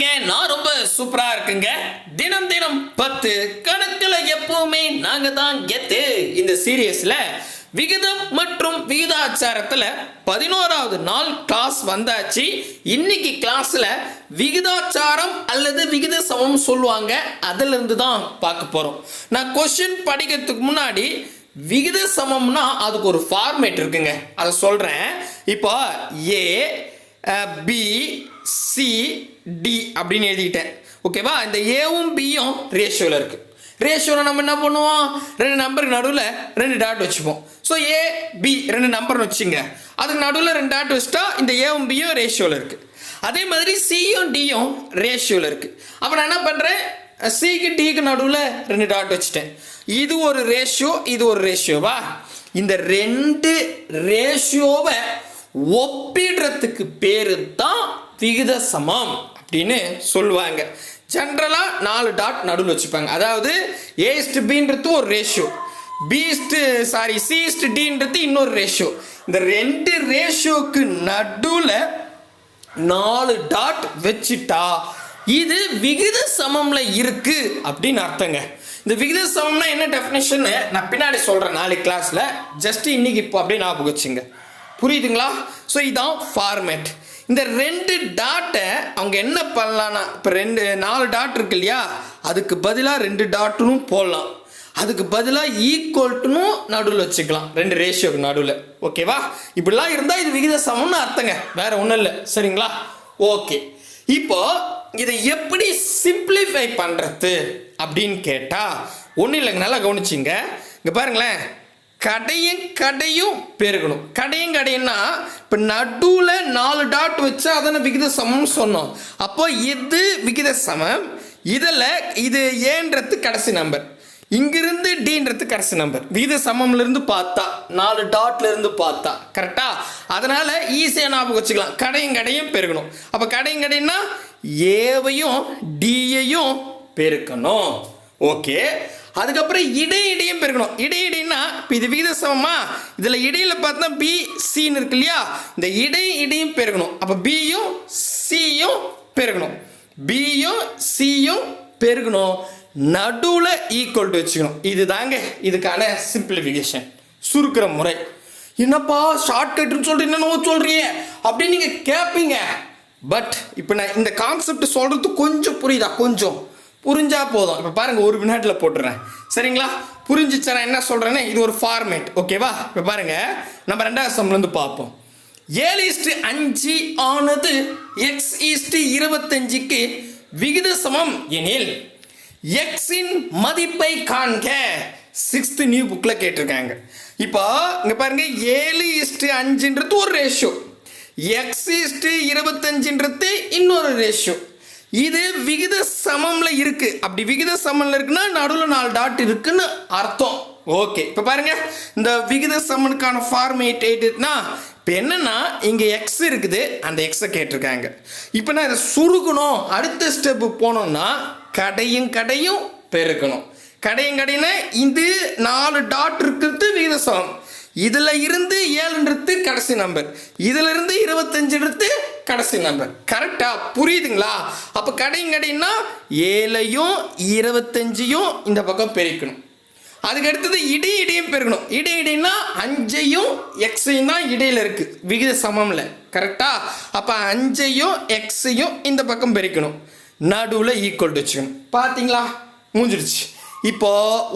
இருக்கீங்க. நான் ரொம்ப சூப்பரா இருக்குங்க. தினம் தினம் பத்து கணக்குல எப்பவுமே நாங்க தான் கெத்து. இந்த சீரியஸ்ல விகிதம் மற்றும் விகிதாச்சாரத்துல பதினோராவது நாள் கிளாஸ் வந்தாச்சு. இன்னைக்கு கிளாஸ்ல விகிதாச்சாரம் அல்லது விகித சமம் சொல்லுவாங்க. அதுல இருந்து தான் பார்க்க போறோம். நான் கொஸ்டின் படிக்கிறதுக்கு முன்னாடி விகித சமம்னா அதுக்கு ஒரு ஃபார்மேட் இருக்குங்க. அதை சொல்றேன். இப்போ ஏ பி சி டி அப்படின்னு எழுதிக்கிட்டேன். ஓகேவா இந்த ஏவும் பியும் ரேஷியோவில் இருக்குது ரேஷியோவில் நம்ம என்ன பண்ணுவோம்? ரெண்டு நம்பருக்கு நடுவில் ரெண்டு டாட் வச்சுப்போம். ஸோ ஏ பி ரெண்டு நம்பர்னு வச்சுங்க. அதுக்கு நடுவில் ரெண்டு டாட் வச்சுட்டா இந்த ஏவும் பியும் ரேஷியோவில் இருக்குது அதே மாதிரி சியும் டியும் ரேஷியோவில் இருக்குது அப்போ நான் என்ன பண்ணுறேன் சிக்கு டிக்கு நடுவில் ரெண்டு டாட் வச்சுட்டேன். இது ஒரு ரேஷியோ இது ஒரு ரேஷியோவா இந்த ரெண்டு ரேஷியோவை ஒப்பிடுறதுக்கு பேர் தான் விகித சமம் அப்படின்னு சொல்லுவாங்க. ஜென்ரலாக நாலு டாட் நடுவில் வச்சுப்பாங்க. அதாவது ஏஸ்ட் பின்றது ஒரு ratio B is to sorry C is to டின்றது இன்னொரு ரேஷியோ இந்த ரெண்டு ரேஷியோக்கு நடுவில் நாலு டாட் வச்சுட்டா இது விகித சமம்ல இருக்கு அப்படின்னு அர்த்தங்க. இந்த விகித சமம்னா என்ன டெஃபினேஷன் நான் பின்னாடி சொல்கிறேன் நாலு கிளாஸில் ஜஸ்ட் இன்னைக்கு இப்போ அப்படியே ஞாபகம் வச்சுங்க. புரியுதுங்களா? ஸோ இதான் ஃபார்மேட் இந்த ரெண்டு டாட்டை அவங்க என்ன பண்ணலான்னா இப்போ ரெண்டு நாலு டாட் இருக்கு இல்லையா? அதுக்கு பதிலாக ரெண்டு டாட்டுனும் போடலாம். அதுக்கு பதிலாக ஈக்குவல்ட்டுனும் நடுவில் வச்சுக்கலாம். ரெண்டு ரேஷியோக்கு நடுவில். ஓகேவா இப்படிலாம் இருந்தால் இது விகித சமம்னு அர்த்தங்க. வேற ஒன்றும் இல்லை. சரிங்களா? ஓகே இப்போ இதை எப்படி சிம்பிளிஃபை பண்ணுறது அப்படின்னு கேட்டால் ஒன்றும் இல்லைங்க நல்லா கவனிச்சிங்க. இங்கே பாருங்களேன். கடையும் கடையும் பெருகணும். கடையும் கடையும்னா இப்போ நடுவில் நாலு டாட் வச்சு அதனை விகித சமம்னு சொன்னோம். அப்போ இது விகித சமம் இதில் இது ஏன்றது கடைசி நம்பர் இங்கிருந்து டீன்றது கடைசி நம்பர் விகித சமம்லேருந்து பார்த்தா நாலு டாட்லேருந்து பார்த்தா. கரெக்டா அதனால் ஈஸியாக ஞாபகம் வச்சுக்கலாம். கடையும் கடையும் பெருகணும். அப்போ கடையும் கடைன்னா ஏவையும் டியையும் பெருக்கணும். ஓகே அதுக்கப்புறம் இடை இடையும் பெருக்கணும். இடை இடைன்னா இப்போ இது விகித சமமா இதில் இடையில பார்த்தா பி சின்னு இருக்கு இல்லையா? இந்த இடை இடையும் பெருக்கணும். அப்போ பியும் சியும் பெருக்கணும். பியும் சியும் பெருக்கணும். நடுவில் ஈக்குவல் டு வச்சுக்கணும். இதுதாங்க இதுக்கான சிம்பிளிஃபிகேஷன் சுருக்கிற முறை. என்னப்பா ஷார்ட்கட்னு சொல்லிட்டு என்னென்னவோ சொல்கிறீங்க அப்படின்னு நீங்கள் கேட்பீங்க பட் இப்போ நான் இந்த கான்செப்ட் சொல்கிறது கொஞ்சம் புரியுதா? கொஞ்சம். புரிஞ்சா போதும். இப்போ பாருங்கள் ஒரு வினாட்டில் போட்டுறேன். சரிங்களா? புரிஞ்சிச்சா நான் என்ன சொல்கிறேன்னு இது ஒரு ஃபார்மேட் ஓகேவா இப்போ பாருங்கள் நம்ம ரெண்டாவது சம்லேருந்து பார்ப்போம். ஏழு இஸ்டு அஞ்சு ஆனது எக்ஸ் இஸ்டு இருபத்தஞ்சுக்கு விகித சமம் எனில் எக்ஸின் மதிப்பை காண்க. சிக்ஸ்த்து நியூ புக்கில் கேட்டிருக்காங்க. இப்போ இங்கே பாருங்க ஏழு இஸ்டு அஞ்சுன்றது ஒரு ரேஷியோ எக்ஸ் இஸ்டு இருபத்தஞ்சுன்றது இன்னொரு ரேஷியோ இது விகித சமம்ல இருக்கு. அப்படி விகித சமம்ல இருக்குன்னா நடுவில் நாலு டாட் இருக்குன்னு அர்த்தம். ஓகே இப்போ பாருங்க. இந்த விகித சமனுக்கான ஃபார்மேட் எயிட்டுனா இப்போ என்னன்னா இங்கே எக்ஸ் இருக்குது. அந்த எக்ஸை கேட்டிருக்காங்க. இப்போ நான் இதை சுருக்கணும். அடுத்த ஸ்டெப்பு போனோம்னா கடையும் கடையும் பெருக்கணும். கடையும் கடையினா இது நாலு டாட் இருக்கிறது விகித சமம். இதில் இருந்து ஏழுன்றது கடைசி நம்பர் இதுல இருந்து இருபத்தஞ்சுன்றது கடைசி நம்பர் கரெக்டாக புரியுதுங்களா? அப்போ கடைங்கடைன்னா கடைன்னா ஏழையும் இருபத்தஞ்சையும் இந்த பக்கம் பெருக்கணும். அதுக்கு அடுத்தது இடை இடையும் பெருக்கணும். இடை இடைன்னா அஞ்சையும் எக்ஸையும் தான் இடையில இருக்கு. விகித சமம்ல. கரெக்டா அப்ப அஞ்சையும் எக்ஸையும் இந்த பக்கம் பெருக்கணும். நடுவில் ஈக்குவல் டு வச்சுக்கணும். பார்த்தீங்களா மூஞ்சிடுச்சு. இப்போ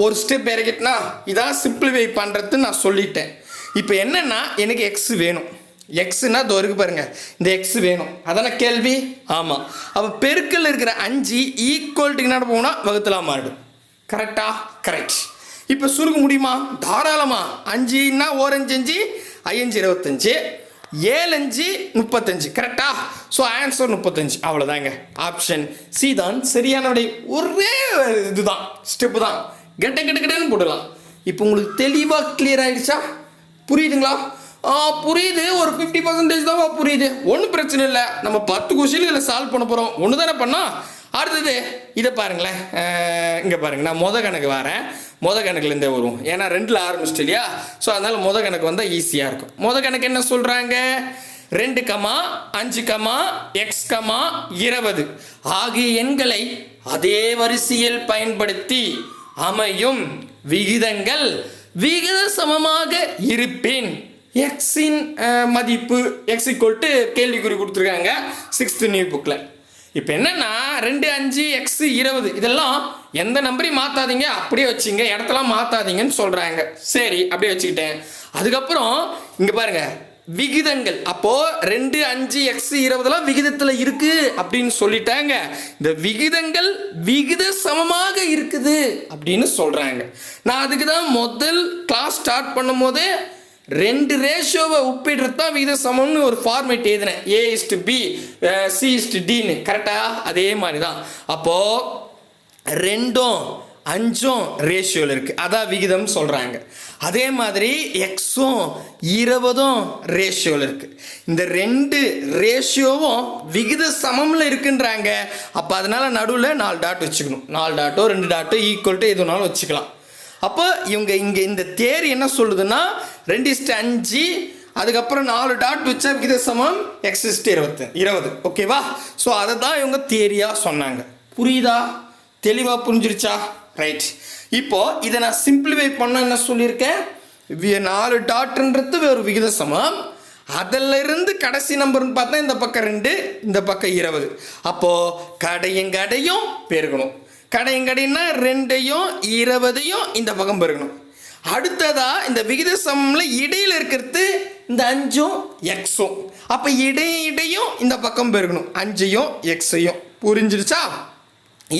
ஒரு ஸ்டெப் இறக்கிட்டுனா இதான் சிம்பிளிஃபை பண்ணுறது நான் சொல்லிட்டேன். இப்போ என்னென்னா எனக்கு எக்ஸ் வேணும். எக்ஸ்னா இதோ இருக்கு பாருங்க. இந்த எக்ஸ் வேணும். அதான கேள்வி? ஆமாம் அப்போ பெருக்கல் இருக்கிற அஞ்சு ஈக்குவல்ட்டுக்கு என்ன போனால் வகுத்தலாம் மாறிடும் கரெக்டா கரெக்ட் இப்போ சுருக்க முடியுமா? தாராளமா. அஞ்சுன்னா ஓரஞ்சு அஞ்சு ஐயஞ்சு இருபத்தஞ்சு ஏழஞ்சு முப்பத்தஞ்சு. கரெக்டா ஸோ ஆன்சர் முப்பத்தஞ்சு. அவ்வளோதாங்க ஆப்ஷன் சி தான் சரியான விடை ஒரே இதுதான். ஸ்டெப்பு தான். கெட்ட கெட்ட கெட்டன்னு போடலாம் இப்போ உங்களுக்கு தெளிவாக கிளியர் ஆயிடுச்சா? புரியுதுங்களா? புரியுது. ஒரு ஃபிஃப்டி பர்சன்டேஜ் தான் புரியுது. ஒன்றும் பிரச்சனை இல்லை. நம்ம பத்து கொஷின் இதில் சால்வ் பண்ண போகிறோம் ஒன்று தானே பண்ணோம் அடுத்தது இதை பாருங்களேன். இங்கே பாருங்கள் நான் மொத கணக்கு வரேன். மொத கணக்குலேருந்தே வரும் ஏன்னா ரெண்டில் ஆரம்பிச்சிட்டு இல்லையா? ஸோ அதனால் மொத கணக்கு வந்தால் ஈஸியாக இருக்கும். மொத கணக்கு என்ன சொல்கிறாங்க ரெண்டு கமா அஞ்சு கமா எக்ஸ் கமா இருபது. ஆகிய எண்களை அதே வரிசையில் பயன்படுத்தி அமையும் விகிதங்கள். விகித சமமாக இருப்பேன். எக்ஸின் மதிப்பு எக்ஸ் ஈக்குவல் டு கேள்விக்குறி கொடுத்துருக்காங்க சிக்ஸ்த்து நியூ புக்கில் இப்போ என்னென்னா ரெண்டு அஞ்சு எக்ஸ் இருபது இதெல்லாம் எந்த நம்பரையும் மாற்றாதீங்க அப்படியே வச்சுங்க இடத்தெல்லாம் மாற்றாதீங்கன்னு சொல்கிறாங்க சரி அப்படியே வச்சுக்கிட்டேன். அதுக்கப்புறம் இங்கே பாருங்கள் விகிதங்கள். அப்போது ரெண்டு அஞ்சு எக்ஸ் இருபதுலாம் விகிதத்தில் இருக்குது அப்படின்னு சொல்லிட்டாங்க. இந்த விகிதங்கள் விகித சமமாக இருக்குது அப்படின்னு சொல்கிறாங்க நான் அதுக்கு தான் முதல் கிளாஸ் ஸ்டார்ட் பண்ணும் போதே ரெண்டு ரேஷியோவை ஒப்பிடுறது தான் விகித சமம்னு ஒரு ஃபார்மேட் எழுதினேன். A is to B C is to டின்னு கரெக்டாக அதே மாதிரி தான் அப்போது ரெண்டும் அஞ்சும் ரேஷியோவில் இருக்குது அதான் விகிதம் சொல்கிறாங்க அதே மாதிரி எக்ஸும் இருபதும் ரேஷியோவில் இருக்குது இந்த ரெண்டு ரேஷியோவும் விகித சமமில் இருக்குன்றாங்க. அப்போ அதனால் நடுவில் நாலு டாட் வச்சுக்கணும். நாலு டாட்டோ ரெண்டு டாட்டோ ஈக்குவல் டு எதுனாலும் வச்சுக்கலாம். அப்போ இவங்க இங்கே இந்த தேர் என்ன சொல்லுதுன்னா ரெண்டு இஸ்ட்டு அஞ்சு அதுக்கப்புறம் நாலு டாட் வச்சா விகித சமம் எக்ஸ் இஸ்ட்டு இருபத்து இருபது. ஓகேவா ஸோ அதை தான் இவங்க தேரியாக சொன்னாங்க. புரியுதா? தெளிவாக புரிஞ்சிருச்சா? ரைட் இப்போ இதை நான் சிம்பிளிஃபை பண்ண என்ன சொல்லியிருக்கேன்? வி- நாலு டாட்ன்றது ஒரு விகித சமம் அதில் இருந்து கடைசி நம்பர்னு பார்த்தா இந்த பக்கம் ரெண்டு இந்த பக்கம் இருபது. அப்போது கடையும் கடையும் பெருகணும். கடையும் ரெண்டையும் இருபதையும் இந்த பக்கம் பெருகணும். அடுத்ததா இந்த விகித சமம்ல இடையில் இருக்கிறது இந்த அஞ்சும் எக்ஸும் அப்போ இடையும் இடையும் இந்த பக்கம் பெருகணும். அஞ்சையும் எக்ஸையும் புரிஞ்சிருச்சா?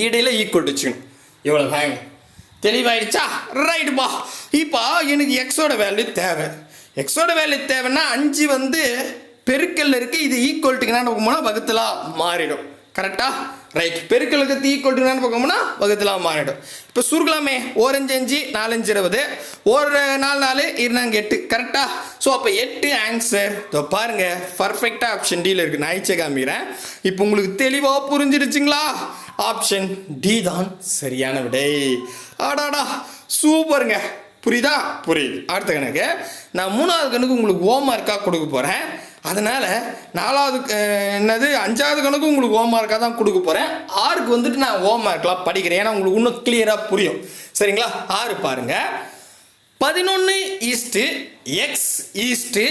இடையில ஈக்குவல் வச்சுக்கணும். இவ்வளோ தாங்க தெளிவாயிடுச்சா? ரைட்டுப்பா இப்போ எனக்கு எக்ஸோட வேல்யூ தேவை. எக்ஸோட வேல்யூ தேவைன்னா அஞ்சு வந்து பெருக்கல் இருக்குது இது ஈக்குவல்ட்டுக்கு என்ன போனால் வகுத்தலாக மாறிடும். கரெக்டாக ரைட் பெருக்கலுக்கு ஈக்குவல்ட்டுக்கு என்ன பார்க்கணும்னா வகுத்தலாம் மாறிடும். இப்போ சுருக்கலாமே ஓரஞ்சு அஞ்சு நாலஞ்சு இருபது. ஒரு நாலு நாலு இருந்தாங்க எட்டு. கரெக்டாக ஸோ அப்போ எட்டு ஆன்சர் இதோ பாருங்கள் பர்ஃபெக்டாக ஆப்ஷன் டியில் இருக்குது நான் ஐச்சே காமிக்கிறேன். இப்போ உங்களுக்கு தெளிவாக புரிஞ்சிருச்சுங்களா ஆப்ஷன் டி தான் சரியான விடை. ஆடாடா சூப்பருங்க. புரியுதா? புரியுது. அடுத்த கணக்கு. நான் மூணாவது கணக்கு உங்களுக்கு ஹோம்ஒர்க்காக கொடுக்க போகிறேன் அதனால் நாலாவது என்னது அஞ்சாவது கணக்கு உங்களுக்கு ஹோம் மார்க்காக தான் கொடுக்க போகிறேன் ஆறுக்கு வந்துட்டு நான் ஹோம் ஹோம்ஒர்க்லாம் படிக்கிறேன். ஏன்னா உங்களுக்கு இன்னும் கிளியராக புரியும். சரிங்களா? ஆறு பாருங்கள் பதினொன்று is to X is to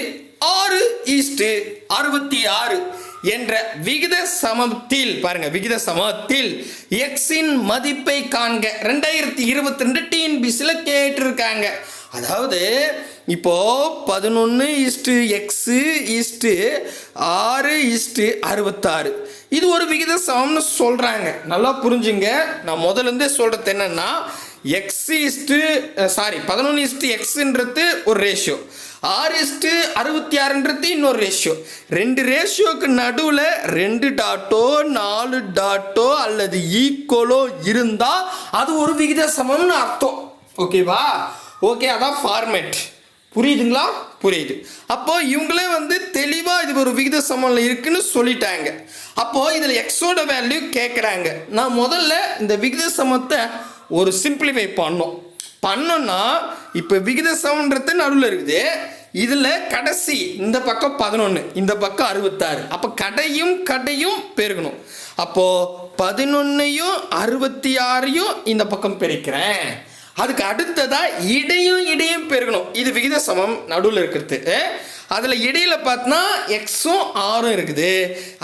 ஆறு ஈஸ்ட்டு அறுபத்தி ஆறு என்ற விகித சமத்தில் பாருங்க விகித சமத்தில் எக்ஸின் மதிப்பை காண்க. ரெண்டாயிரத்தி இருபத்தி ரெண்டு டிஎன்பிசியில் கேட்டிருக்காங்க. அதாவது இப்போ பதினொன்று is to X is to ஆறு இஸ்ட்டு அறுபத்தாறு. இது ஒரு விகித சமம்னு சொல்கிறாங்க நல்லா புரிஞ்சுங்க. நான் முதல்ல இருந்தே சொல்கிறது என்னன்னா எக்ஸ் இஸ்ட்டு சாரி பதினொன்று இஸ்ட்டு எக்ஸுன்றது ஒரு ரேஷியோ ஆறு இஸ்ட்டு அறுபத்தி ஆறுன்றது இன்னொரு ரேஷியோ ரெண்டு ரேஷியோக்கு நடுவில் ரெண்டு டாட்டோ நாலு டாட்டோ அல்லது ஈக்குவலோ இருந்தால் அது ஒரு விகித சமம்னு அர்த்தம் ஓகேவா ஓகே அதான் ஃபார்மேட் புரியுதுங்களா? புரியுது. அப்போ இவங்களே வந்து தெளிவாக இது ஒரு விகித சமம்ல இருக்குன்னு சொல்லிட்டாங்க. அப்போ இதில் எக்ஸோட வேல்யூ கேட்குறாங்க நான் முதல்ல இந்த விகித சமத்தை ஒரு சிம்பிளிஃபை பண்ணோம். பண்ணோன்னா இப்போ விகித சமன்றது நடுவில் இருக்குது. இதில் கடைசி இந்த பக்கம் பதினொன்று இந்த பக்கம் அறுபத்தாறு. அப்போ கடையும் கடையும் பெருகணும். அப்போது பதினொன்னையும் அறுபத்தி ஆறையும் இந்த பக்கம் பெருக்கிறேன். அதுக்கு அடுத்ததா இடையும் இடையும் பெருகணும். இது விகித சமம் நடுவில் இருக்கிறது. அதில் இடையில் பார்த்தோன்னா எக்ஸும் ஆறும் இருக்குது.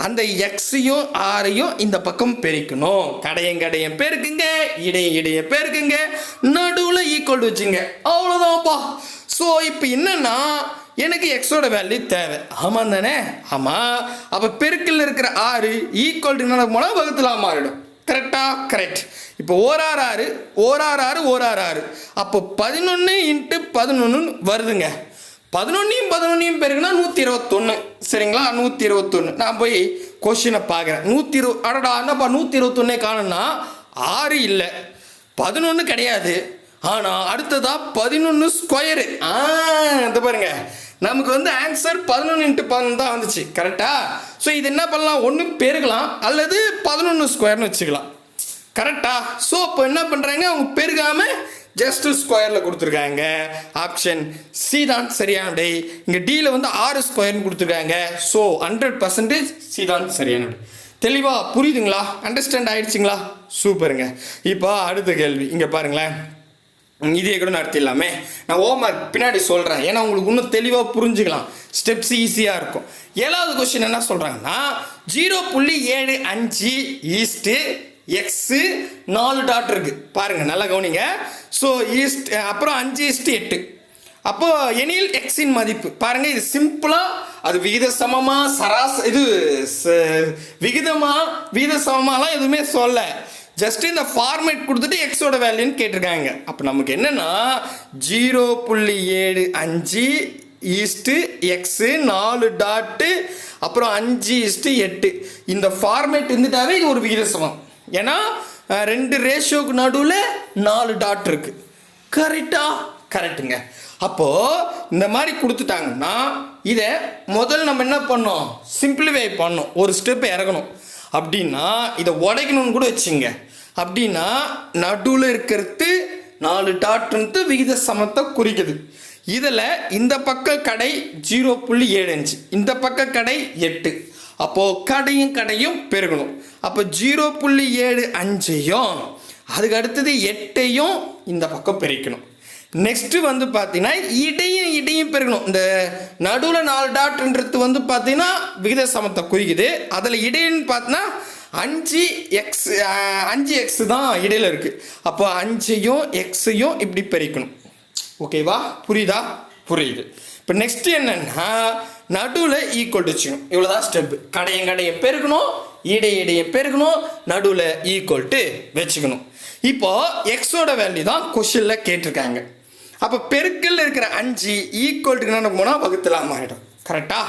அந்த எக்ஸையும் ஆறையும் இந்த பக்கம் பெருக்கணும். கடையும் கடையும் பெருக்குங்க இடையும் இடையும் பெருக்குங்க. நடுவில் ஈக்குவல் வச்சுங்க. அவ்வளோதான்ப்பா ஸோ இப்போ என்னன்னா எனக்கு எக்ஸோட வேல்யூ தேவை. ஆமாம் தானே? ஆமாம் அப்போ பெருக்கில் இருக்கிற ஆறு ஈக்குவல் என்ன போனால் வகுத்துலாம் மாறிடும். கரெக்டா கரெக்ட் இப்போ ஓராறு ஆறு ஓராறு ஆறு ஓராறு ஆறு அப்போ பதினொன்று இன்ட்டு பதினொன்று வருதுங்க. பதினொன்னையும் பதினொன்னையும் பேருக்குன்னா நூற்றி இருபத்தொன்று சரிங்களா? நூற்றி இருபத்தொன்று நான் போய் கொஷினை பார்க்குறேன். நூற்றி இரு அடடா என்னப்பா நூற்றி இருபத்தொன்னே காணும்னா ஆறு இல்லை. பதினொன்று கிடையாது. ஆனால் அடுத்ததாக பதினொன்று ஸ்கொயரு ஆ இது பாருங்க. நமக்கு வந்து ஆன்சர் பதினொன்று இன்ட்டு பதினொன்று தான் வந்துச்சு. கரெக்டாக ஸோ இது என்ன பண்ணலாம்? ஒன்று பெருகலாம். அல்லது பதினொன்று ஸ்கொயர்னு வச்சுக்கலாம். கரெக்டாக ஸோ இப்போ என்ன பண்ணுறாங்க அவங்க பெருகாமல் ஜஸ்ட் ஸ்கொயரில் கொடுத்துருக்காங்க. ஆப்ஷன் சி தான் சரியான டே இங்கே டியில் வந்து ஆறு ஸ்கொயர்னு கொடுத்துருக்காங்க. ஸோ ஹண்ட்ரட் பர்சன்டேஜ் சி தான் சரியான தெளிவாக புரியுதுங்களா? அண்டர்ஸ்டாண்ட் ஆயிடுச்சுங்களா? சூப்பருங்க இப்போ அடுத்த கேள்வி. இங்கே பாருங்களேன். இதையே கூட நடத்திடலாமே. நான் ஹோம்ஒர்க் பின்னாடி சொல்கிறேன் ஏன்னா உங்களுக்கு இன்னும் தெளிவாக புரிஞ்சுக்கலாம். ஸ்டெப்ஸ் ஈஸியாக இருக்கும். ஏழாவது கொஸ்டின் என்ன சொல்கிறாங்கன்னா ஜீரோ புள்ளி ஏழு அஞ்சு ஈஸ்ட்டு எக்ஸு நாலு டாட் இருக்குது பாருங்கள் நல்லா கவனிங்க. ஸோ ஈஸ்ட் அப்புறம் அஞ்சு ஈஸ்ட்டு எட்டு. அப்போது எனில் எக்ஸின் மதிப்பு. பாருங்கள் இது சிம்பிளாக அது விகித சமமாக சராச இது ச- விகித சமமாலாம் எதுவுமே சொல்ல. ஜஸ்ட் இந்த ஃபார்மேட் கொடுத்துட்டு எக்ஸோட வேல்யூன்னு கேட்டிருக்காங்க. அப்போ நமக்கு என்னென்னா ஜீரோ புள்ளி ஏழு அஞ்சு ஈஸ்ட்டு எக்ஸு நாலு டாட்டு அப்புறம் அஞ்சு ஈஸ்ட்டு எட்டு. இந்த ஃபார்மேட் இருந்துட்டாவே இது ஒரு விகித சமம் ஏன்னா ரெண்டு ரேஷியோக்கு நடுவில் நாலு டாட் இருக்கு. கரெக்டா கரெக்டுங்க அப்போது இந்த மாதிரி கொடுத்துட்டாங்கன்னா இதை முதல்ல நம்ம என்ன பண்ணோம்? சிம்பிளிஃபை பண்ணோம். ஒரு ஸ்டெப் இறங்கணும் அப்படின்னா இதை உடைக்கணும்னு கூட வச்சுங்க. அப்படின்னா நடுவில் இருக்கிறது நாலு டாட்ன்ட்டு விகித சமத்தை குறிக்குது. இதில் இந்த பக்க கடை ஜீரோ புள்ளி ஏழு அஞ்சு இந்த பக்க கடை எட்டு. அப்போது கடையும் கடையும் பெருகணும். அப்போ ஜீரோ புள்ளி ஏழு அஞ்சையும் அதுக்கு அடுத்தது எட்டையும் இந்த பக்கம் பெருக்கணும். நெக்ஸ்ட்டு வந்து பார்த்தீங்கன்னா இடையும் இடையும் பெருகணும். இந்த நடுவில் நாலு டாட்ன்றது வந்து பார்த்தீங்கன்னா விகித சமத்தை குறிக்குது. அதில் இடைன்னு பார்த்தீங்கன்னா அஞ்சு எக்ஸ் அஞ்சு எக்ஸ் தான் இடையில இருக்குது அப்போ அஞ்சையும் எக்ஸையும் இப்படி பெருக்கணும். ஓகேவா புரியுதா? புரியுது. இப்போ நெக்ஸ்ட் என்னன்னா நடுவில் ஈக்குவல் வச்சுக்கணும். இவ்வளோதான் ஸ்டெப்பு கடையும் கடையும் பெருக்கணும் இடை இடையை பெருக்கணும் நடுவில் ஈக்குவல் டு வச்சுக்கணும். இப்போ எக்ஸோட வேல்யூ தான் கொஷினில் கேட்டிருக்காங்க. அப்போ பெருக்கல்ல இருக்கிற அஞ்சு ஈக்குவல் என்ன போனால் வகுத்தலாம் ஆகிடும் கரெக்டா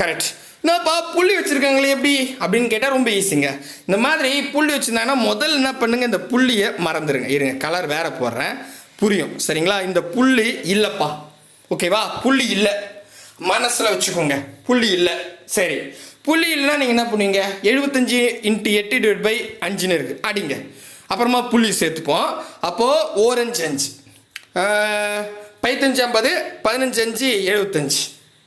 கரெக்ட் என்னப்பா புள்ளி வச்சுருக்காங்களே எப்படி? அப்படின்னு கேட்டால் ரொம்ப ஈஸிங்க இந்த மாதிரி புள்ளி வச்சுருந்தாங்கன்னா முதல்ல என்ன பண்ணுங்கள் இந்த புள்ளியை மறந்துடுங்க இருங்க கலர் வேறு போடுறேன். புரியும். சரிங்களா? இந்த புள்ளி இல்லைப்பா. ஓகேவா புள்ளி இல்லை. மனசில் வச்சுக்கோங்க. புள்ளி இல்லை. சரி. புள்ளி இல்லைன்னா நீங்கள் என்ன பண்ணுவீங்க? எழுபத்தஞ்சு இன்ட்டு எட்டு டிவைட் பை அஞ்சுன்னு இருக்குது அடிங்க. அப்புறமா புள்ளி சேர்த்துப்போம் அப்போது ஓரஞ்சு அஞ்சு. பதினஞ்சு ஐம்பது பதினஞ்சு அஞ்சு எழுபத்தஞ்சு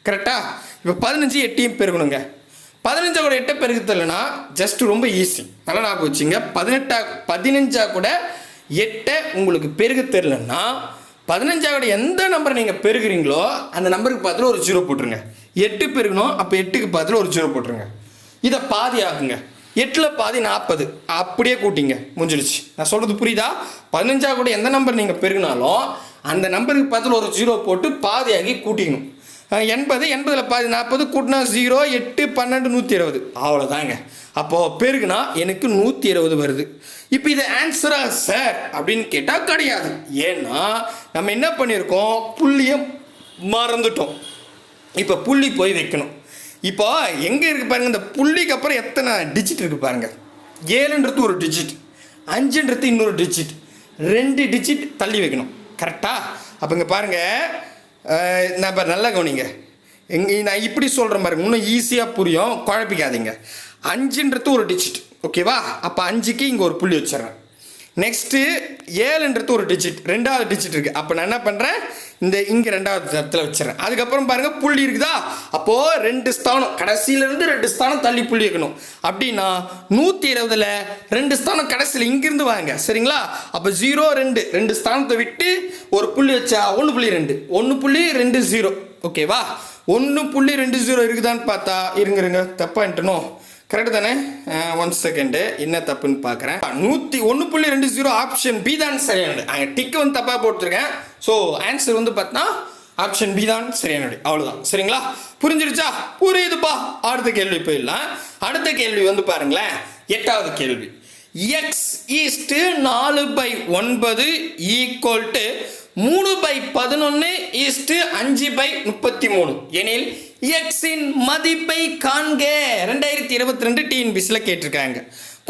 கரெக்டாக இப்போ பதினஞ்சு எட்டையும் பெருகணுங்க. பதினஞ்சா கூட எட்டை பெருக தெரியலனா ஜஸ்ட் ரொம்ப ஈஸி நல்லா நான் வச்சுங்க. பதினெட்டா பதினஞ்சா கூட எட்டை உங்களுக்கு பெருக தெரிலன்னா பதினஞ்சா கூட எந்த நம்பரை நீங்கள் பெருகிறீங்களோ அந்த நம்பருக்கு பார்த்துட்டு ஒரு ஜீரோ போட்டுருங்க. எட்டு பெருகணும் அப்போ எட்டுக்கு பார்த்துட்டு ஒரு ஜீரோ போட்டுருங்க. இதை பாதி ஆகுங்க. எட்டில் பாதி நாற்பது அப்படியே கூட்டிங்க. முடிஞ்சிருச்சு. நான் சொல்கிறது புரியுதா? பதினஞ்சா கூட எந்த நம்பர் நீங்கள் பெருகினாலும் அந்த நம்பருக்கு பதில் ஒரு ஜீரோ போட்டு பாதியாகி கூட்டிக்கணும். எண்பது எண்பதில் பாதி நாற்பது கூட்டினா ஜீரோ எட்டு பன்னெண்டு நூற்றி இருபது அவ்வளோதாங்க அப்போது பெருகுனா எனக்கு நூற்றி இருபது வருது. இப்போ இது ஆன்சரா சார் அப்படின்னு கேட்டால் கிடையாது. ஏன்னா நம்ம என்ன பண்ணியிருக்கோம்? புள்ளியை மறந்துட்டோம். இப்போ புள்ளி போய் வைக்கணும். இப்போ எங்கே இருக்குது பாருங்க இந்த புள்ளிக்கு அப்புறம் எத்தனை டிஜிட் இருக்குது பாருங்கள் ஏழுன்றது ஒரு டிஜிட் அஞ்சுன்றது இன்னொரு டிஜிட் ரெண்டு டிஜிட் தள்ளி வைக்கணும். கரெக்டாக அப்போ இங்கே பாருங்கள் நான் இப்போ நல்லா கவனிங்க. எங்கே நான் இப்படி சொல்கிறேன் பாருங்க இன்னும் ஈஸியாக புரியும் குழப்பிக்காதீங்க. அஞ்சுன்றது ஒரு டிஜிட் ஓகேவா அப்போ அஞ்சுக்கு இங்கே ஒரு புள்ளி வச்சிடுறேன். நெக்ஸ்ட்டு ஏழுன்றது ஒரு டிஜிட் ரெண்டாவது டிஜிட் இருக்குது அப்போ நான் என்ன பண்ணுறேன் இந்த இங்கே ரெண்டாவது இடத்துல வச்சிடறேன். அதுக்கப்புறம் பாருங்கள் புள்ளி இருக்குதா? அப்போது ரெண்டு ஸ்தானம் கடைசியிலேருந்து ரெண்டு ஸ்தானம் தள்ளி புள்ளி இருக்கணும் அப்படின்னா நூற்றி இருபதில் ரெண்டு ஸ்தானம் கடைசியில் இங்கிருந்து வாங்க. சரிங்களா? அப்போ ஜீரோ ரெண்டு. ரெண்டு ஸ்தானத்தை விட்டு ஒரு புள்ளி வச்சா ஒன்று புள்ளி ரெண்டு. ஒன்று புள்ளி ரெண்டு ஜீரோ ஓகேவா ஒன்று புள்ளி ரெண்டு ஜீரோ இருக்குதான்னு பார்த்தா இருங்க இருங்க. தப்பான்ட்டணும் கரெக்டு தானே? ஒன் செகண்டு என்ன தப்புன்னு பார்க்குறேன் நூற்றி ஒன்று புள்ளி ரெண்டு ஜீரோ ஆப்ஷன் பி தான் சரியானது. அங்கே டிக்கு வந்து தப்பாக போட்டிருக்கேன். ஸோ ஆன்சர் வந்து பார்த்தா ஆப்ஷன் பி தான் சரியானது. அவ்வளோதான் சரிங்களா? புரிஞ்சிருச்சா? புரியுதுப்பா. அடுத்த கேள்வி போயிடலாம். அடுத்த கேள்வி வந்து பாருங்களேன். எட்டாவது கேள்வி. எக்ஸ் ஈஸ்ட்டு நாலு பை ஒன்பது ஈக்குவல் டு மூணு பை பதினொன்று ஈஸ்ட்டு அஞ்சு பை முப்பத்தி மூணு எனில் எக்ஸின் மதிப்பை காண்க. ரெண்டாயிரத்தி இருபத்தி ரெண்டு டிஎன்பிசியில் கேட்டிருக்காங்க.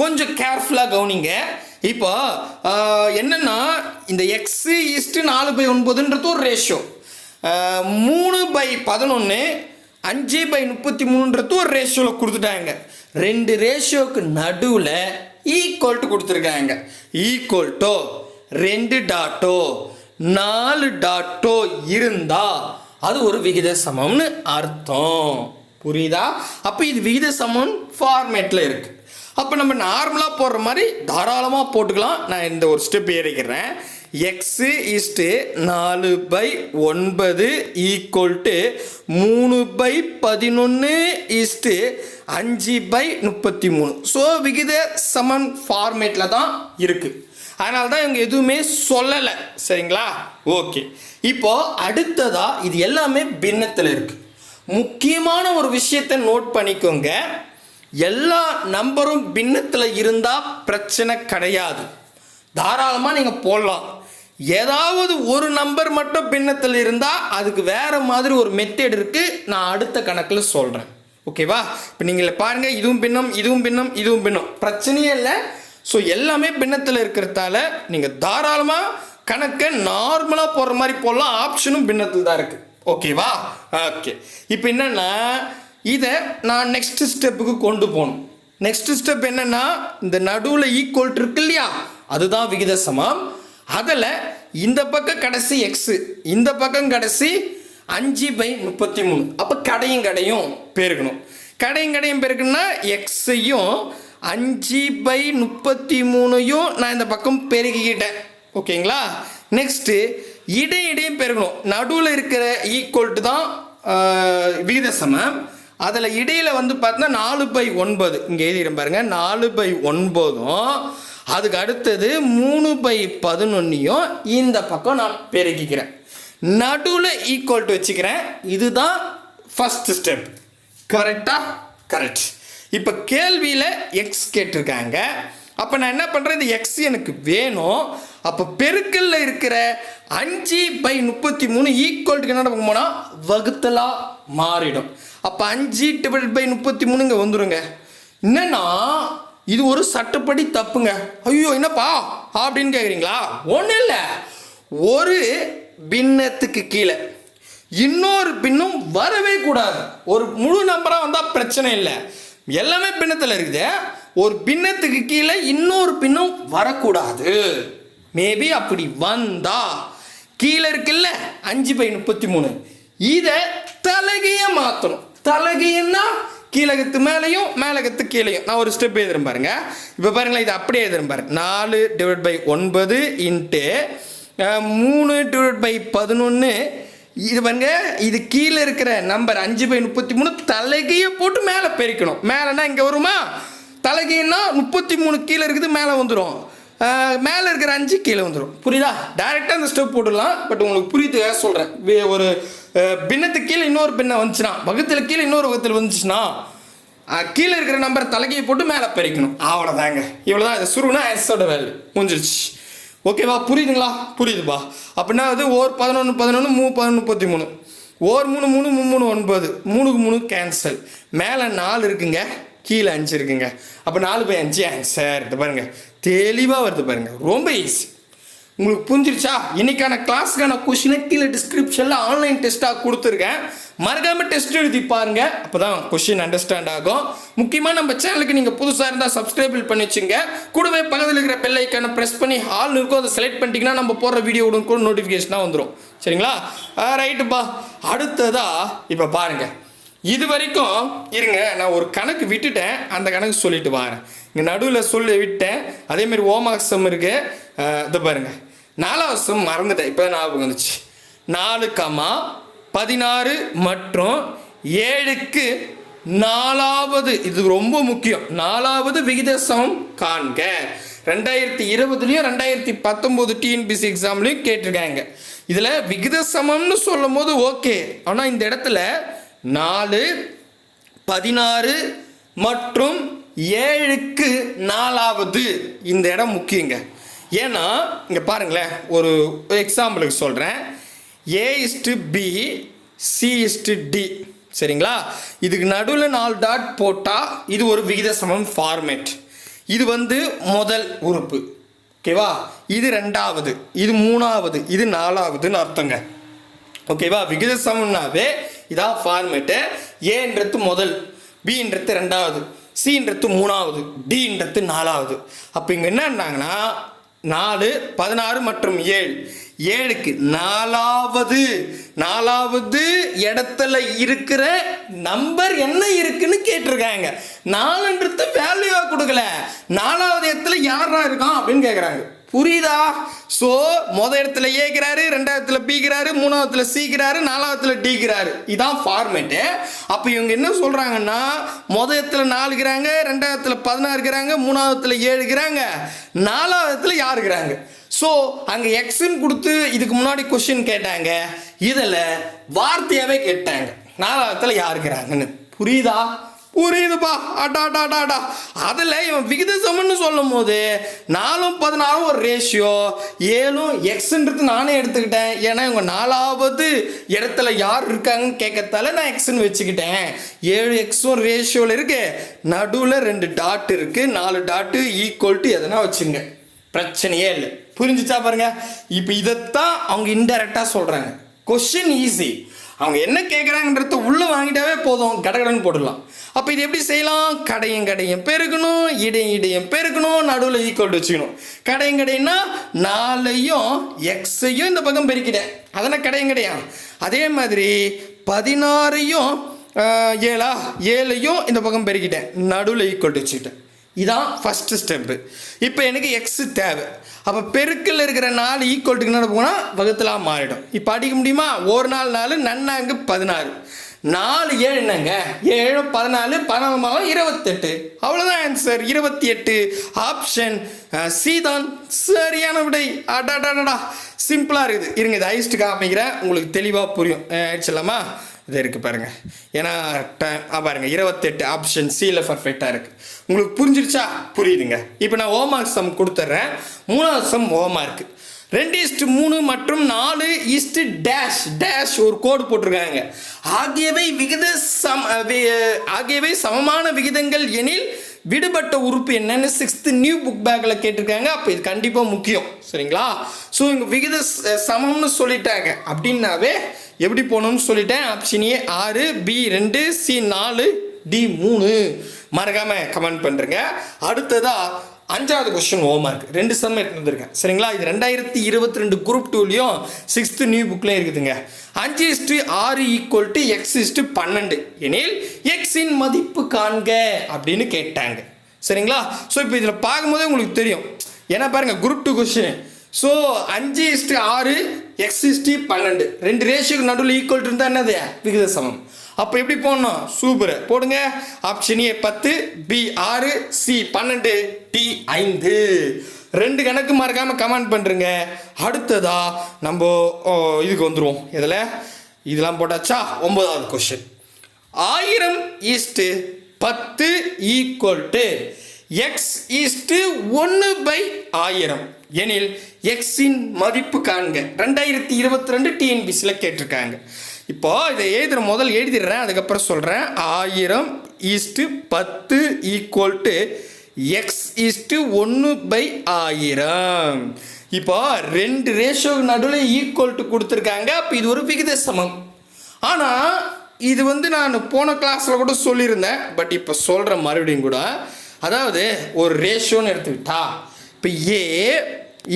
கொஞ்சம் கேர்ஃபுல்லாக கவனிங்க. இப்போ என்னென்னா இந்த எக்ஸு ஈஸ்ட்டு நாலு பை ஒன்பதுன்றது ஒரு ரேஷியோ மூணு பை பதினொன்று அஞ்சு பை முப்பத்தி மூணுன்றது ஒரு ரேஷியோவில் கொடுத்துட்டாங்க. ரெண்டு ரேஷியோவுக்கு நடுவில் ஈக்குவல் டு கொடுத்துருக்காங்க. ஈக்குவல் டோ ரெண்டு டாட்டோ நாலு டாட்டோ இருந்தா அது ஒரு விகித சமம்னு அர்த்தம். புரியுதா? அப்போ இது விகித சமம் ஃபார்மேட்டில் இருக்கு. அப்போ நம்ம நார்மலாக போடுற மாதிரி தாராளமாக போட்டுக்கலாம். நான் இந்த ஒரு ஸ்டெப் ஏறிக்கிறேன். எக்ஸு இஸ்ட்டு நாலு பை ஒன்பது ஈக்குவல் டு மூணு பை பதினொன்று இஸ்ட்டு அஞ்சு பை முப்பத்தி மூணு. ஸோ விகித சமன் ஃபார்மேட்டில் தான் இருக்குது அதனால தான் இவங்க எதுவுமே சொல்லலை. சரிங்களா? ஓகே. இப்போ அடுத்ததா இது எல்லாமே பின்னத்தில் இருக்கு. முக்கியமான ஒரு விஷயத்தை நோட் பண்ணிக்கோங்க. எல்லா நம்பரும் பின்னத்தில் இருந்தால் பிரச்சனை கிடையாது. தாராளமாக நீங்கள் போடலாம். ஏதாவது ஒரு நம்பர் மட்டும் பின்னத்தில் இருந்தால் அதுக்கு வேறு மாதிரி ஒரு மெத்தட் இருக்குது நான் அடுத்த கணக்கில் சொல்கிறேன் ஓகேவா? இப்போ நீங்கள் பாருங்கள் இதுவும் பின்னம் இதுவும் பின்னம் இதுவும் பின்னம். பிரச்சனையே இல்லை. ஸோ எல்லாமே பின்னத்தில் இருக்கிறதால நீங்கள் தாராளமாக கணக்கை நார்மலாக போடுற மாதிரி போடலாம். ஆப்ஷனும் பின்னத்தில் தான் இருக்குது ஓகேவா ஓகே இப்போ என்னென்னா இதை நான் நெக்ஸ்ட் ஸ்டெப்புக்கு கொண்டு போகணும். நெக்ஸ்ட் ஸ்டெப் என்னென்னா இந்த நடுவில் ஈக்குவல் இருக்கு இல்லையா? அதுதான் விகித சமம் அதில் இந்த பக்கம் கடைசி எக்ஸு இந்த பக்கம் கடைசி அஞ்சு பை முப்பத்தி மூணு. அப்போ கடையும் கடையும் பெருக்கணும் கடையும் கடையும் பெருக்கணும்னா எக்ஸையும் அஞ்சு பை முப்பத்தி மூணையும் நான் இந்த பக்கம் பெருக்கிக்கிட்டேன். ஓகேங்களா? நெக்ஸ்ட்டு இடை இடையும் பெருகணும் நடுவில் இருக்கிற ஈக்குவல்ட்டு தான் விகித சமம் அதில் இடையில் வந்து பார்த்தீங்கன்னா நாலு பை ஒன்பது. இங்கே எழுதிடும் பாருங்கள் நாலு பை ஒன்பதும் அதுக்கு அடுத்தது மூணு பை பதினொன்னையும் இந்த பக்கம் நான் பெருக்கிக்கிறேன். நடுவில் ஈக்குவல் வச்சுக்கிறேன். இதுதான் ஃபஸ்ட்டு ஸ்டெப் கரெக்டாக கரெக்ட் இப்போ கேள்வியில் எக்ஸ் கேட்டிருக்காங்க. அப்போ நான் என்ன பண்ணுறேன் இந்த எக்ஸ் எனக்கு வேணும். அப்போ பெருக்கல்ல இருக்கிற அஞ்சு பை முப்பத்தி மூணு ஈக்குவல்ட்டுக்கு என்ன போனால் வகுத்தலாக மாறிடும். அப்போ அஞ்சு டிவைட் பை முப்பத்தி மூணு இங்கே வந்துடுங்க என்னன்னா இது ஒரு சட்டப்படி தப்புங்க. ஐயோ என்னப்பா? அப்படின்னு கேட்குறீங்களா ஒன்றும் இல்லை. ஒரு பின்னத்துக்கு கீழே. இன்னொரு பின்னும் வரவே கூடாது. ஒரு முழு நம்பராக வந்தால் பிரச்சனை இல்லை. எல்லாமே பின்னத்தில் இருக்குது. ஒரு பின்னத்துக்கு கீழே இன்னொரு பின்னம் வரக்கூடாது. மேபி அப்படி வந்தா. கீழே இருக்குல்ல? அஞ்சு பை முப்பத்தி மூணு. இதை தலகைய மாற்றணும் தலகையன்னா கீழகத்து மேலேயும் மேலகத்து கீழேயும். நான் ஒரு ஸ்டெப் எழுதுறேன் பாருங்க. இப்போ பாருங்களேன் இது அப்படியே எழுதுறேன் பாருங்க. நாலு டிவைட் பை ஒன்பது இன்ட்டு மூணு டிவைட் பை பதினொன்று இது பாருங்க இது கீழே இருக்கிற நம்பர் அஞ்சு பை முப்பத்தி மூணு தலைகையை போட்டு மேலே பெருக்கணும். மேலேனா இங்கே வருமா? தலைகைன்னா முப்பத்தி மூணு கீழே இருக்குது மேலே வந்துடும் மேலே இருக்கிற அஞ்சு கீழே வந்துடும் புரியுதா? டைரெக்டாக அந்த ஸ்டெப் போட்டுடலாம் பட் உங்களுக்கு புரியுது சொல்கிறேன் ஒரு பின்னத்துக்கு கீழே இன்னொரு பின்ன வந்துச்சுன்னா வகுத்தில் கீழே இன்னொரு வகுத்தில் வந்துச்சுன்னா கீழே இருக்கிற நம்பர் தலைகையை போட்டு மேலே பெருக்கணும். அவ்வளோதாங்க இவ்வளோதான் சுருனா எஸ்ஸோட வேல்யூ முடிஞ்சிருச்சு. ஓகேவா புரியுதுங்களா? புரியுதுப்பா அப்படின்னா அது ஓர் பதினொன்று பதினொன்று மூணு பதினொன்று முப்பத்தி மூணு. ஓர் மூணு மூணு மூணு மூணு ஒன்பது. மூணுக்கு மூணு கேன்சல் மேலே நாலு இருக்குங்க கீழே அஞ்சு இருக்குங்க. அப்போ நாலு பை அஞ்சு ஆன்சர் இது பாருங்க. தெளிவாக வருது பாருங்க. ரொம்ப ஈஸி உங்களுக்கு புரிஞ்சிருச்சா? இன்னைக்கான கிளாஸுக்கான கொஷினை கீழே டிஸ்கிரிப்ஷனில் ஆன்லைன் டெஸ்ட்டாக கொடுத்துருக்கேன். மறக்காமல் டெஸ்ட் எழுதி பாருங்க. அப்போ தான் கொஷின் அண்டர்ஸ்டாண்ட் ஆகும். முக்கியமாக நம்ம சேனலுக்கு நீங்கள் புதுசாக இருந்தால் சப்ஸ்கிரைபிள் பண்ணி வச்சுங்க. கூடவே பக்கத்தில் இருக்கிற பெல் ஐக்கானை ப்ரெஸ் பண்ணி ஹால் இருக்கும் அதை செலக்ட் பண்ணிட்டீங்கன்னா நம்ம போடுற வீடியோ கூட நோட்டிஃபிகேஷனாக வந்துடும் சரிங்களா? ரைட்டுப்பா அடுத்ததா இப்போ பாருங்க. இது வரைக்கும் இருங்க நான் ஒரு கணக்கு விட்டுட்டேன். அந்த கணக்கு சொல்லிட்டு வரேன். இங்கே நடுவில் சொல்லி விட்டேன். அதேமாரி ஓமாசம் இருக்குது அஹ், இதை பாருங்க. நாலாவது சம் மறந்துட்டேன். இப்போ ஞாபகம் வந்துச்சு. நாலு கமா பதினாறு மற்றும் ஏழுக்கு நாலாவது. இது ரொம்ப முக்கியம். நாலாவது விகித சமம் காண்க. ரெண்டாயிரத்தி இருபதுலையும் ரெண்டாயிரத்தி பத்தொம்போது டிஎன்பிசி எக்ஸாம்லையும் கேட்டிருக்காங்க. இதில் விகித சமம்னு சொல்லும் போது ஓகே. ஆனால் இந்த இடத்துல நாலு பதினாறு மற்றும் ஏழுக்கு நாலாவது. இந்த இடம் முக்கியங்க. ஏன்னா இங்கே பாருங்களேன் ஒரு எக்ஸாம்பிளுக்கு சொல்கிறேன் A is to B C is to D சரிங்களா? இதுக்கு நடுவில் நாலு டாட் போட்டால் இது ஒரு விகித சமம் ஃபார்மேட் இது வந்து முதல் உறுப்பு. ஓகேவா இது ரெண்டாவது இது மூணாவது இது நாலாவதுன்னு அர்த்தங்க. ஓகேவா விகித சமம்னாவே இதான் ஃபார்மேட்டு ஏன்றது முதல் பின்றது ரெண்டாவது சின்றது மூணாவது டின்றது நாலாவது. அப்போ இங்கே என்னன்னாங்கன்னா நாலு பதினாறு மற்றும் ஏழு. ஏழுக்கு நாலாவது. நாலாவது இடத்துல இருக்கிற நம்பர் என்ன இருக்குன்னு கேட்டிருக்காங்க. நாலுன்றது வேல்யூவாக கொடுக்கல. நாலாவது இடத்துல யாரா இருக்கான் அப்படின்னு கேட்குறாங்க புரியுதா? ஸோ முத இடத்துல ஏக்கிறாரு ரெண்டாவதுல பிக்கிறாரு மூணாவதுல சீக்கிறாரு நாலாவதுல டிக்கிறாரு. இதான் ஃபார்மேட்டு அப்போ இவங்க என்ன சொல்கிறாங்கன்னா முத இடத்துல நாலுக்கிறாங்க ரெண்டாவதுல பதினாறு இருக்கிறாங்க மூணாவதுல ஏழுக்கிறாங்க. நாலாவதுல யாருக்கிறாங்க? ஸோ அங்கே எக்ஸ்ன்னு கொடுத்து இதுக்கு முன்னாடி கொஷின் கேட்டாங்க. இதில் வார்த்தையாகவே கேட்டாங்க. நாலாவதுல யாருக்கிறாங்கன்னு. புரியுதா? புரியுதுப்பா. அடா அடா அடா அடா. அதில் இவன் விகித சமன்னு சொல்லும் போது நாலும் பதினாறும் ஒரு ரேஷியோ ஏழும் எக்ஸுன்றது நானே எடுத்துக்கிட்டேன். ஏன்னா இவங்க நாலாவது இடத்துல யார் இருக்காங்கன்னு கேட்கறதால நான் எக்ஸ்ன்னு வச்சுக்கிட்டேன். ஏழு எக்ஸும் ரேஷியோவில் இருக்கு. நடுவில் ரெண்டு டாட் இருக்கு. நாலு டாட்டு ஈக்குவல் டு எதனா வச்சுங்க. பிரச்சனையே இல்லை. புரிஞ்சுச்சா பாருங்க. இப்போ இதைத்தான் அவங்க இன்டெரக்டாக சொல்கிறாங்க கொஷின் ஈஸி அவங்க என்ன கேட்குறாங்கன்றத உள்ளே வாங்கிட்டாவே போதும். கடகடன்னு போடலாம் அப்போ இது எப்படி செய்யலாம்? கடையும் கடையும் பெருக்கணும் இடையும் இடையும் பெருக்கணும் நடுவில் ஈக்குவல் வச்சுக்கணும். கடையும் கடைன்னா நாலையும் எக்ஸையும் இந்த பக்கம் பெருக்கிட்டேன். அதெல்லாம் கடையும் கிடையாது அதே மாதிரி பதினாறையும் ஏழா? ஏழையும் இந்த பக்கம் பெருக்கிட்டேன். நடுவில் ஈக்குவல் வச்சுக்கிட்டேன். இதான் ஃபஸ்ட்டு ஸ்டெப்பு இப்போ எனக்கு எக்ஸு தேவை. அப்போ பெருக்கில் இருக்கிற நாலு ஈக்குவல்ட்டுக்கு என்ன போனால் வகுத்தலாக மாறிடும். இப்போ அடிக்க முடியுமா? ஒரு நாள் நாலு நன்னாங்கு பதினாறு. நாலு ஏழு என்னங்க? ஏழு பதினாலு பதினாலு இருபத்தெட்டு. அவ்வளோதான் ஆன்சர் இருபத்தி எட்டு. ஆப்ஷன் சி தான். சரியான விடை. அடாடாடா சிம்பிளாக இருக்குது. இருங்க இது ஐஸ்ட்டு காமிக்கிறேன். உங்களுக்கு தெளிவாக புரியும். ஆயிடுச்சலாமா இது இருக்குது பாருங்கள் ஏன்னா பாருங்கள் இருபத்தெட்டு ஆப்ஷன் சியில் பர்ஃபெக்டாக இருக்குது உங்களுக்கு புரிஞ்சிருச்சா? புரியுதுங்க. இப்போ நான் ஓமார்க் சம் கொடுத்துட்றேன். மூணாவது சம் ஓமார்க் ரெண்டு இஸ்ட் மூணு மற்றும் நாலு இஸ்ட் டேஷ் டேஷ் ஒரு கோடு போட்டிருக்காங்க. ஆகியவை விகித சம் ஆகியவை சமமான விகிதங்கள் எனில் விடுபட்ட உறுப்பு என்னன்னு சிக்ஸ்த்து நியூ புக் பேக்கில் கேட்டிருக்காங்க. அப்போ இது கண்டிப்பாக முக்கியம். சரிங்களா? ஸோ இங்கே விகித ச- சமம்னு சொல்லிட்டாங்க. அப்படின்னாவே எப்படி போகணும்னு சொல்லிட்டேன்? ஆப்ஷன் ஏ ஆறு பி ரெண்டு சி நாலு டி மூணு. மறக்காமல் கமெண்ட் பண்ணுறேங்க அடுத்ததாக அஞ்சாவது கொஸ்டின் ஹோம்ஒர்க் ரெண்டு சம் வந்திருக்கேன். சரிங்களா? இது ரெண்டாயிரத்தி இருபத்தி ரெண்டு குரூப் டூலையும் சிக்ஸ்த்து நியூ புக்லேயும் இருக்குதுங்க. அஞ்சு இஸ்டு ஆறு ஈக்குவல் டு எக்ஸ் இஸ்டு பன்னெண்டு. எனில் எக்ஸின் மதிப்பு காண்க அப்படின்னு கேட்டாங்க. சரிங்களா? ஸோ இப்போ இதில் பார்க்கும்போதே உங்களுக்கு தெரியும். ஏன்னா பாருங்கள் குரூப் டூ கொஸ்டின் ஸோ அஞ்சு இஸ்டு ஆறு எக்ஸ் இஸ்டி பன்னெண்டு. ரெண்டு ரேஷியோக்கு நடுவில் ஈக்குவல் இருந்தால் என்னது? விகித சமம் அப்போ எப்படி போடணும்? சூப்பர். போடுங்க. ஆப்ஷன் ஏ பத்து பி ஆறு சி பன்னெண்டு டி ஐந்து. ரெண்டு கணக்கு மறக்காமல் கமெண்ட் பண்ணுறங்க அடுத்ததா நம்ம இதுக்கு வந்துடுவோம் இதில் இதெல்லாம் போட்டாச்சா? ஒன்பதாவது கொஸ்டின் ஆயிரம் ஈஸ்ட்டு பத்து equal to X is to ஒன்று பை ஆயிரம். எனில் எக்ஸின் மதிப்பு காண்க. ரெண்டாயிரத்தி இருபத்தி ரெண்டு டிஎன்பிசியில் கேட்டிருக்காங்க. இப்போ இதை எழுதுற முதல் எழுதிடுறேன் அதுக்கப்புறம் சொல்கிறேன் ஆயிரம் ஈஸ்ட்டு பத்து equal to X is to ஒன்று பை ஆயிரம். இப்போ ரெண்டு ரேஷோக்கு நடுவில் ஈக்குவல் டு கொடுத்துருக்காங்க அப்போ இது ஒரு விகித சமம் ஆனால் இது வந்து நான் போன கிளாஸில் கூட சொல்லியிருந்தேன் பட் இப்போ சொல்கிற மறுபடியும் கூட அதாவது ஒரு ரேஷியோன்னு எடுத்துக்கிட்டா இப்போ A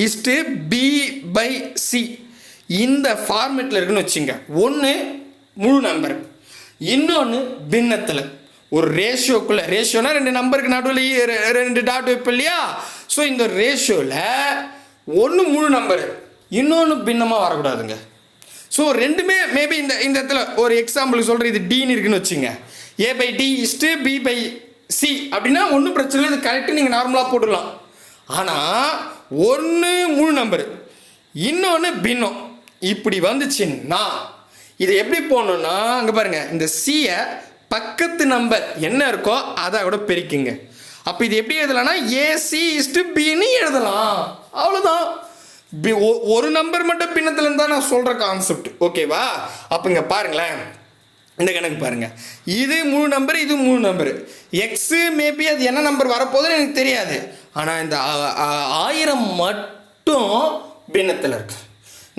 is to B by C இந்த ஃபார்மேட்டில் இருக்குன்னு வச்சுங்க. ஒன்று முழு நம்பர் இன்னொன்று பின்னத்தில். ஒரு ரேஷியோக்குள்ளே ரேஷியோனா ரெண்டு நம்பருக்கு நடுவில் ரெண்டு டாட் வைப்போம் இல்லையா? ஸோ இந்த ரேஷியோவில் ஒன்று முழு நம்பர் இன்னொன்று பின்னமாக வரக்கூடாதுங்க. ஸோ ரெண்டுமே மேபி இந்த இந்த இடத்துல ஒரு எக்ஸாம்பிளுக்கு சொல்கிறேன் இது டின்னு இருக்குன்னு வச்சுங்க. A by D is to B by C அப்படின்னா ஒன்றும் பிரச்சனை இல்லை. இது கரெக்டு நீங்கள் நார்மலாக போட்டுடலாம். ஆனால் ஒன்று முழு நம்பர் இன்னொன்று பின்னம். இப்படி வந்துச்சுன்னா இது எப்படி போகணுன்னா அங்கே பாருங்கள் இந்த சியை பக்கத்து நம்பர் என்ன இருக்கோ அதை கூட பெருக்குங்க. அப்போ இது எப்படி எழுதலாம்னா ஏசி இஸ்டு பின்னு எழுதலாம். அவ்வளோதான் ஒரு நம்பர் மட்டும் பின்னத்துல இருந்தால் நான் சொல்கிற கான்செப்ட் ஓகேவா அப்போ இங்கே பாருங்களேன். இந்த கணக்கு பாருங்க. இது முழு நம்பர் இது மூணு நம்பர் எக்ஸு மேபி அது என்ன நம்பர் வரப்போகுதுன்னு எனக்கு தெரியாது. ஆனால் இந்த ஆயிரம் மட்டும் பின்னத்தில் இருக்குது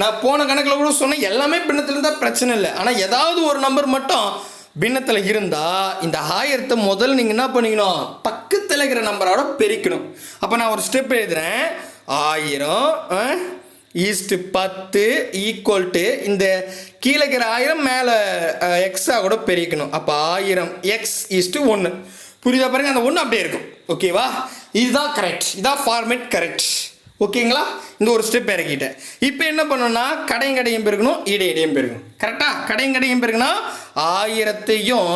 நான் போன கணக்கில் கூட சொன்னேன் எல்லாமே பின்னத்தில் இருந்தால் பிரச்சனை இல்லை. ஆனால் ஏதாவது ஒரு நம்பர் மட்டும் பின்னத்தில் இருந்தால் இந்த ஆயிரத்தை முதல்ல நீங்கள் என்ன பண்ணிக்கணும்? பக்கத்தில் இருக்கிற நம்பரோட பெருக்கணும். அப்போ நான் ஒரு ஸ்டெப் எழுதுகிறேன் ஆயிரம் ஈஸ்ட்டு பத்து ஈக்குவல் டு இந்த கீழே இருக்கிற ஆயிரம் மேலே எக்ஸாக கூட பெருக்கணும். அப்போ ஆயிரம் எக்ஸ் ஈஸ்ட்டு ஒன்று புரியுதா பாருங்க? அந்த ஒன்று அப்படியே இருக்கும். ஓகேவா இதுதான் கரெக்ட் இதான் ஃபார்மேட் கரெக்ட் ஓகேங்களா? இந்த ஒரு ஸ்டெப் இறக்கிட்டேன். இப்போ என்ன பண்ணணும்னா கடையும் கடையும் பெருக்கணும் இடை இடையும் பெருக்கணும் கரெக்டாக கடையும் கடையும் பெருக்கணும் ஆயிரத்தையும்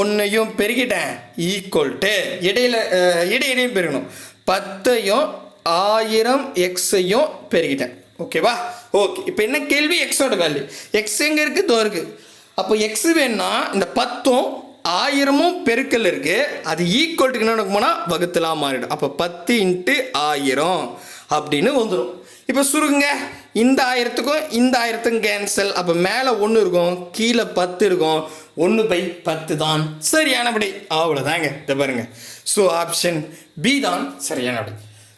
ஒன்றையும் பெருக்கிட்டேன். ஈக்குவல் டு இடையில இடை இடையும் பெருக்கணும். பத்தையும் ஆயிரம் எக்ஸையும் பெருக்கிட்டேன். ஓகேவா? ஓகே. இப்போ என்ன கேள்வி? எக்ஸோட வேல்யூ எக்ஸ் எங்கே இருக்குது தோ இருக்குது அப்போ எக்ஸ் வேணும்னா இந்த பத்தும் ஆயிரமும் பெருக்கல் இருக்கு. அது ஈக்குவல்ட்டுக்கு என்ன போனால் வகுத்துலாம் மாறிடும். அப்போ பத்து இன்ட்டு ஆயிரம் அப்படின்னு வந்துடும் இப்போ சுருங்க இந்த ஆயிரத்துக்கும் இந்த ஆயிரத்துக்கும் கேன்சல் அப்போ மேலே ஒன்று இருக்கும் கீழே பத்து இருக்கும். ஒன்று பை பத்து தான் சரியான அவ்வளோதாங்க இதை பாருங்க. ஸோ ஆப்ஷன் பி தான் சரியான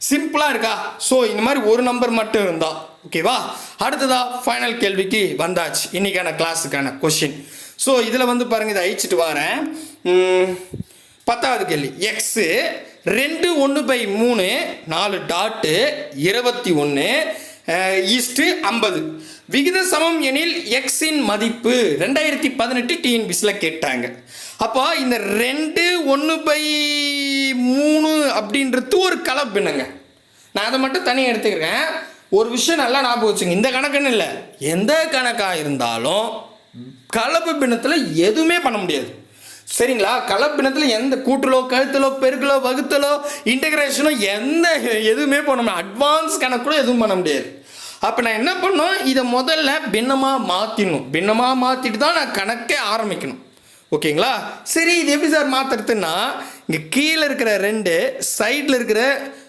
சிம்பிளாக இருக்கா? ஸோ இந்த மாதிரி ஒரு நம்பர் மட்டும் இருந்தா ஓகேவா அடுத்ததா ஃபைனல் கேள்விக்கு வந்தாச்சு. இன்னைக்கான கிளாஸுக்கான கொஷின் ஸோ இதில் வந்து பாருங்க இதை அழிச்சிட்டு வரேன். பத்தாவது கேள்வி. எக்ஸு ரெண்டு ஒன்று பை மூணு நாலு டாட்டு இருபத்தி ஒன்று ஈஸ்ட்டு ஐம்பது. விகித சமம் எனில் எக்ஸின் மதிப்பு ரெண்டாயிரத்தி பதினெட்டு டிஎன்பிசியில் கேட்டாங்க. அப்போ இந்த ரெண்டு ஒன்று பை மூணு அப்படின்றது ஒரு கலப்பினுங்க நான் அதை மட்டும் தனியாக எடுத்துக்கிறேன். ஒரு விஷயம் நல்லா ஞாபகம் வச்சுங்க. இந்த கணக்குன்னு இல்லை. எந்த கணக்காக இருந்தாலும் கலப்பு பின்னத்தில் எதுவுமே பண்ண முடியாது. சரிங்களா? கலப்பினத்தில் எந்த கூட்டலோ கழுத்தலோ பெருக்கலோ வகுத்தலோ இன்டகிரேஷனோ எந்த எதுவுமே பண்ண முடியாது. அட்வான்ஸ் கணக்கு கூட எதுவும் பண்ண முடியாது. அப்போ நான் என்ன பண்ணோம் இதை முதல்ல பின்னமாக மாற்றிடணும் பின்னமாக மாற்றிட்டு தான் நான் கணக்கே ஆரம்பிக்கணும். ஓகேங்களா? சரி இது எப்படி சார் மாற்றுறதுன்னா இங்கே கீழே இருக்கிற ரெண்டு சைடில் இருக்கிற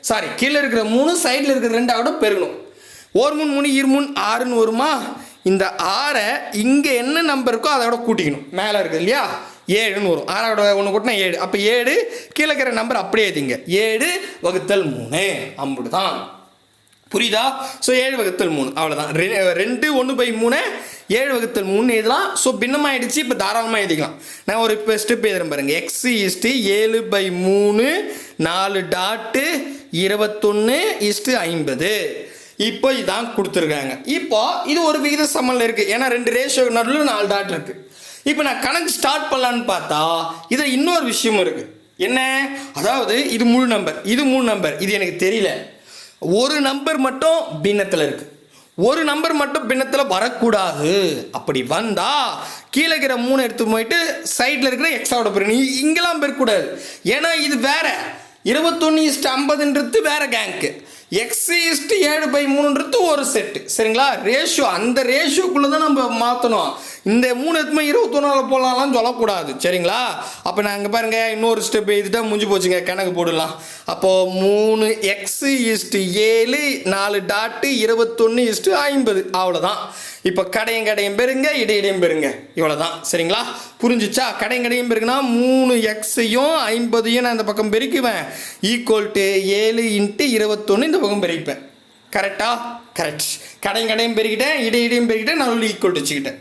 சாரி கீழே இருக்கிற மூணு சைடில் இருக்கிற ரெண்டாவோட பெருகணும் ஒரு மூணு மூணு இரு மூணு ஆறுன்னு வருமா? இந்த ஆறை இங்கே என்ன நம்பர் இருக்கோ அதோட கூட்டிக்கணும். மேலே இருக்குது இல்லையா? ஏழுன்னு வரும் ஆறோட ஒன்று கூட்டினா ஏழு. அப்போ ஏழு கீழே இருக்கிற நம்பர் அப்படியே எழுதிங்க ஏழு வகுத்தல் மூணு. அம்புடு தான் புரியுதா? ஸோ ஏழு வகுத்தல் மூணு. அவ்வளோதான் ரெ- ரெண்டு ஒன்று பை மூணு. ஏழு வகுத்தல் மூணு எழுதலாம். ஸோ பின்னமாயிடுச்சு. இப்போ தாராளமாக எழுதிக்கலாம். நான் ஒரு இப்போ ஸ்டெப் எழுதுறேன் பாருங்கள் எக்ஸ் இஸ்ட்டு ஏழு பை மூணு. நாலு டாட்டு இருபத்தொன்று இஸ்ட்டு ஐம்பது. இப்போ இதான் கொடுத்துருக்காங்க. இப்போ இது ஒரு விகித சமனில் இருக்குது ஏன்னா ரெண்டு ரேஷியோ நடுவில் நாலு டாட் இருக்குது இப்போ நான் கணக்கு ஸ்டார்ட் பண்ணலான்னு பார்த்தா இதில் இன்னொரு விஷயம் இருக்குது என்ன? அதாவது இது முழு நம்பர் இது முழு நம்பர் இது எனக்கு தெரியல. ஒரு நம்பர் மட்டும் பின்னத்தில் இருக்கு. ஒரு நம்பர் மட்டும் பின்னத்தில் வரக்கூடாது. அப்படி வந்தால் கீழே இருக்கிற மூணு எடுத்து போயிட்டு சைடில் இருக்கிற எக்ஸாவோட பெரு இங்கெல்லாம் போயிடக்கூடாது. ஏன்னா இது வேற. இருபத்தொன்னு இஸ்ட் ஐம்பதுன்றது வேற கேங்க்கு எக்ஸ் இஸ்ட் ஏழு பை மூணுன்றது ஒரு செட்டு சரிங்களா? ரேஷியோ அந்த ரேஷியோக்குள்ளே தான் நம்ம மாற்றணும் இந்த மூணு எத்துமே இருபத்தொன்னாவில் போடலாம்லாம் சொல்லக்கூடாது. சரிங்களா? அப்போ நான் இங்கே பாருங்கள் இன்னொரு ஸ்டெப் எழுதிட்டா முடிஞ்சு போச்சுங்க கணக்கு போடலாம். அப்போது மூணு எக்ஸ் இஸ்ட்டு ஏழு நாலு டாட்டு இருபத்தொன்று இஸ்ட்டு ஐம்பது. அவ்வளோதான் இப்போ கடையும் கடையும் பெறுங்க இடையிடையும் பெறுங்க. இவ்வளோதான் சரிங்களா? புரிஞ்சிச்சா? கடையும் கடையும் பெருக்குனா மூணு எக்ஸையும் ஐம்பதையும் நான் இந்த பக்கம் பெருக்குவேன். ஈக்குவல் டு ஏழு இன்ட்டு இருபத்தொன்று இந்த பக்கம் பெருக்கிப்பேன். கரெக்டாக கரெக்ட் கடையும் கடையும் பெருக்கிட்டேன் இடை இடையும் பெருக்கிட்டேன் நான் ஈக்குவல் வச்சுக்கிட்டேன்.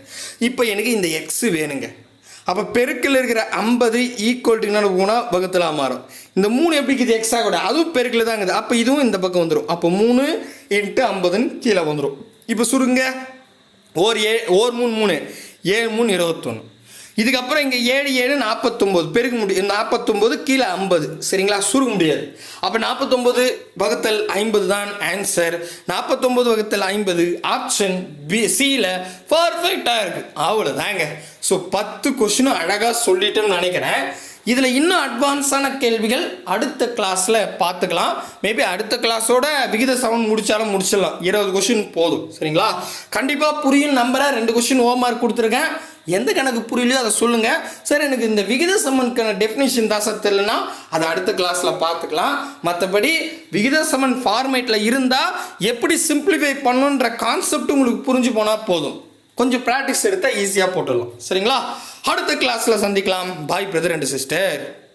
இப்போ எனக்கு இந்த எக்ஸ் வேணுங்க. அப்போ பெருக்கில் இருக்கிற ஐம்பது ஈக்குவல் டு என்ன போனால் மாறும். இந்த மூணு எப்படி இது எக்ஸாக கூட அதுவும் பெருக்கில் தான் இருக்குது. அப்போ இதுவும் இந்த பக்கம் வந்துடும் அப்போ மூணு இன்ட்டு ஐம்பதுன்னு கீழே வந்துடும் இப்போ சுருங்க. ஓர் ஏ ஓர் மூணு மூணு. ஏழு மூணு இருபத்தொன்று இதுக்கப்புறம் இங்கே ஏழு ஏழு நாற்பத்தொம்போது பெருக்க முடியும் நாற்பத்தொம்போது கீழே ஐம்பது. சரிங்களா? சுருங்க முடியாது. அப்போ நாற்பத்தொம்போது வகுத்தல் ஐம்பது தான் ஆன்சர் நாற்பத்தொம்போது வகுத்தல் ஐம்பது ஆப்ஷன் பி சியில் பர்ஃபெக்டாக இருக்குது அவ்வளோதாங்க ஸோ பத்து கொஷினும் அழகாக சொல்லிட்டேன்னு நினைக்கிறேன். இதில் இன்னும் அட்வான்ஸான கேள்விகள் அடுத்த கிளாஸில் பார்த்துக்கலாம். மேபி அடுத்த கிளாஸோட விகித சமன் முடித்தாலும் முடிச்சிடலாம். இருபது கொஷின் போதும். சரிங்களா? கண்டிப்பாக புரியும் நம்பரை ரெண்டு கொஷின் ஹோம் மார்க் கொடுத்துருக்கேன். எந்த கணக்கு புரியலையோ அதை சொல்லுங்கள் சார் எனக்கு இந்த விகித சமனுக்கான டெஃபினிஷன் தான் சார் தெரியலனா அதை அடுத்த கிளாஸில் பார்த்துக்கலாம். மற்றபடி விகித சமன் ஃபார்மேட்டில் இருந்தால் எப்படி சிம்பிளிஃபை பண்ணுன்ற கான்செப்ட் உங்களுக்கு புரிஞ்சு போனால் போதும். கொஞ்சம் ப்ராக்டிஸ் எடுத்தால் ஈஸியாக போட்டுடலாம். சரிங்களா? அடுத்த கிளாஸில் சந்திக்கலாம். பாய் பிரதர் அண்ட் சிஸ்டர்